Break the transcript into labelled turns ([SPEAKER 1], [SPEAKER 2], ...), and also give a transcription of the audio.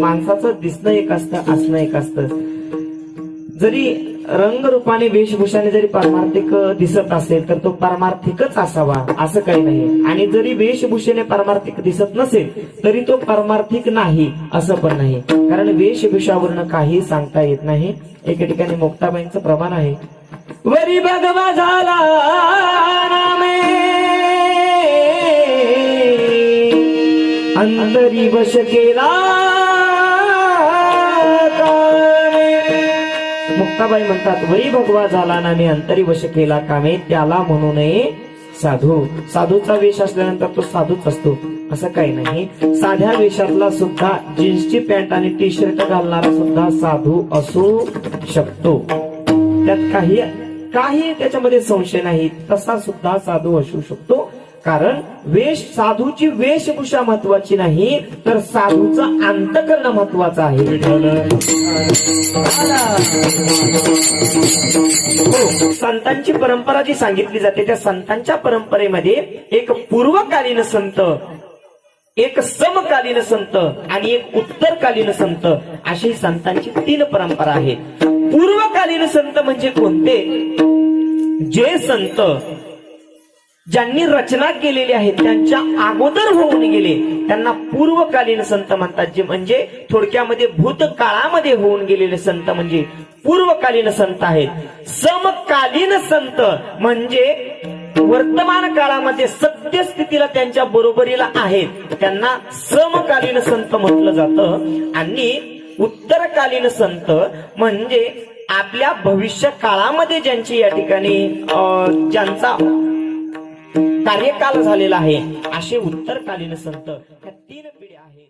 [SPEAKER 1] माणसाचं दिसणं एक असतं असणं एक असतं. जरी रंगरूपाने वेशभूषाने जरी पारमार्थिक दिसत असेल तर तो पारमार्थिकच असावा असं काही नाही आणि जरी वेशभूषेने पारमार्थिक दिसत नसेल तरी तो पारमार्थिक नाही असं पण नाही. कारण वेशभूषावरनं काही सांगता येत नाही. एके ठिकाणी मुक्ताबाईंचं प्रमाण आहे. वरी भगवा झाला अंतरी वश केला मुक्ताबाई म्हणतात वै भगवा झाला ना मी अंतरी वश केला कामे त्याला म्हणू नये साधू. साधूचा वेश असल्यानंतर तो साधूच असतो असं काही नाही. साध्या वेशातला सुद्धा जीन्सची पॅन्ट आणि टी शर्ट घालणारा सुद्धा साधू असू शकतो. त्यात काही काही त्याच्यामध्ये संशय नाही तसा सुद्धा साधू असू शकतो. कारण वेश साधूची वेशभूषा महत्वाची नाही तर साधूचं अंतकरण महत्वाचं आहे. हो, संतांची परंपरा जी सांगितली जाते त्या संतांच्या परंपरेमध्ये एक पूर्वकालीन संत एक समकालीन संत आणि एक उत्तरकालीन संत अशी संतांची तीन परंपरा आहे पूर्वकालीन संत म्हणजे कोणते? जे संत ज्यांनी रचना केलेली आहे त्यांच्या अगोदर होऊन गेले त्यांना पूर्वकालीन संत म्हणतात जे म्हणजे थोडक्यामध्ये भूतकाळामध्ये होऊन गेलेले संत म्हणजे पूर्वकालीन संत आहेत. समकालीन संत म्हणजे वर्तमान काळामध्ये सत्यस्थितीला त्यांच्या बरोबरीला आहेत. त्यांना समकालीन संत म्हटलं जातं. आणि उत्तरकालीन संत म्हणजे आपल्या भविष्य काळामध्ये ज्यांची या ठिकाणी ज्यांचा कार्यकाल झालेला आहे. असे उत्तरकालीन संत? ह्या तीन पिढ्या आहेत.